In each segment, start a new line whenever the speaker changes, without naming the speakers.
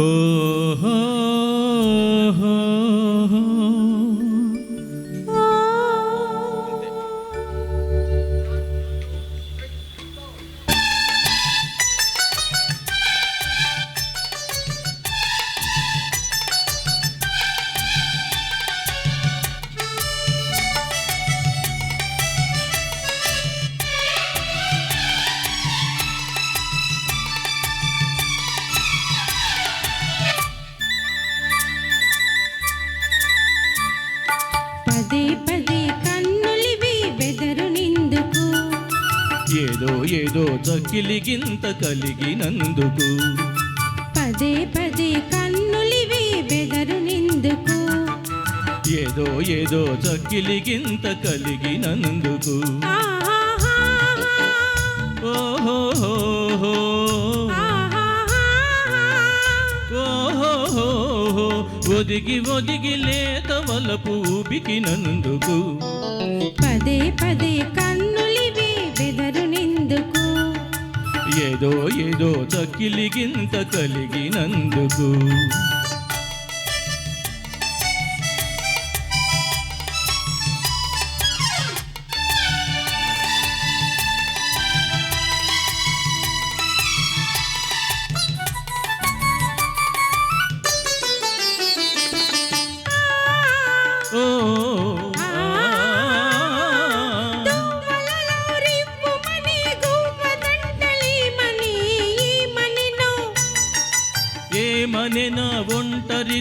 oh, oh,
ఏదో చకిలిగింత కలిగినందుకు
పదే పదే కన్నులివి బెదరు నిందుకు
ఏదో ఏదో చకిలిగింత కలిగినందుకు ఒదిగి ఒదిగి లేత వలపు నందుకు
పదే పదే కన్ను
ఏదో ఏదో తక్కిలిగింత కలిగినందుకు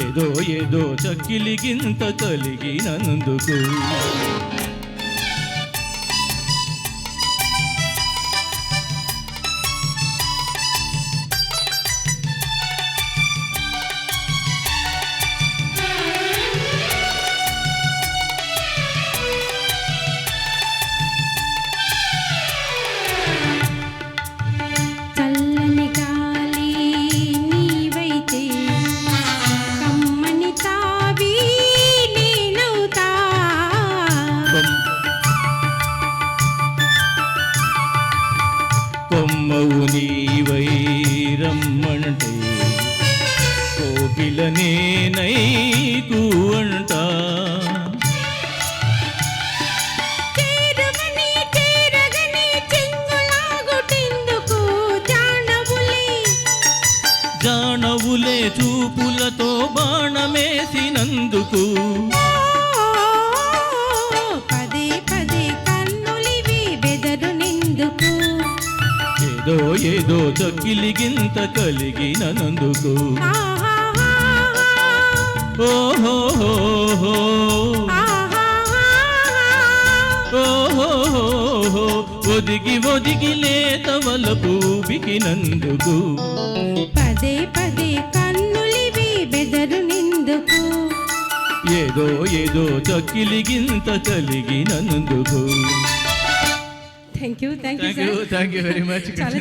ఏదో ఏదో చక్కిలిగింత కలిగినందుకు రమ్మంటే
కోపిల నేనైకు అంటా జానవులే
చూపులతో బాణమేసినందుకు ఏదో ఏదో చక్కిలిగింత కలిగినందుకు ఓహో ఒదిగి ఒదిగి లేత వలపు బిగినందుకు
పదే పదే కన్నులివి బెదరు నిందుకు
ఏదో ఏదో చక్కిలిగింత కలిగినందుకు
thank you thank you
thank you thank you very much
చాలా